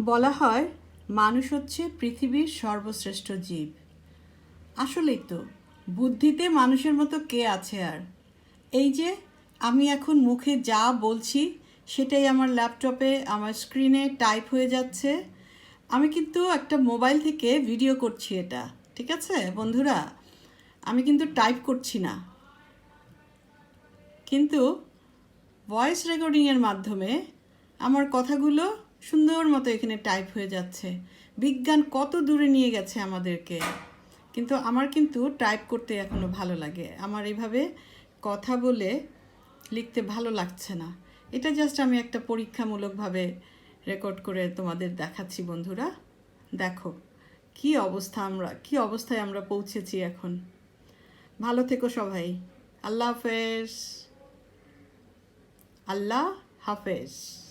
বলা হয়, মানুষ হচ্ছে পৃথিবীর সর্বশ্রেষ্ঠ জীব। আসলেই তো, বুদ্ধিতে মানুষের মতো কে আছে আর? এই যে, আমি এখন মুখে যা বলছি, সেটাই আমার ল্যাপটপে, আমার স্ক্রিনে টাইপ হয়ে যাচ্ছে। আমি কিন্তু একটা মোবাইল থেকে ভিডিও করছি এটা, ঠিক আছে, বন্ধুরা? আমি কিন্তু টাইপ করছি না। কিন্তু, ভয়েস রেকর্ডিংয়ের মাধ্যমে আমার কথাগুলো সুন্দর মতো এখানে টাইপ হয়ে যাচ্ছে। বিজ্ঞান কত দূরে নিয়ে গেছে আমাদেরকে। কিন্তু আমার কিন্তু টাইপ করতে এখনও ভালো লাগে। আমার এইভাবে কথা বলে লিখতে ভালো লাগছে না। এটা জাস্ট আমি একটা পরীক্ষামূলকভাবে রেকর্ড করে তোমাদের দেখাচ্ছি বন্ধুরা। দেখো, কি অবস্থা আমরা, কি অবস্থায় আমরা পৌঁছেছি এখন। ভালো থেকো সবাই। আল্লাহ হাফেজ। আল্লাহ হাফেজ।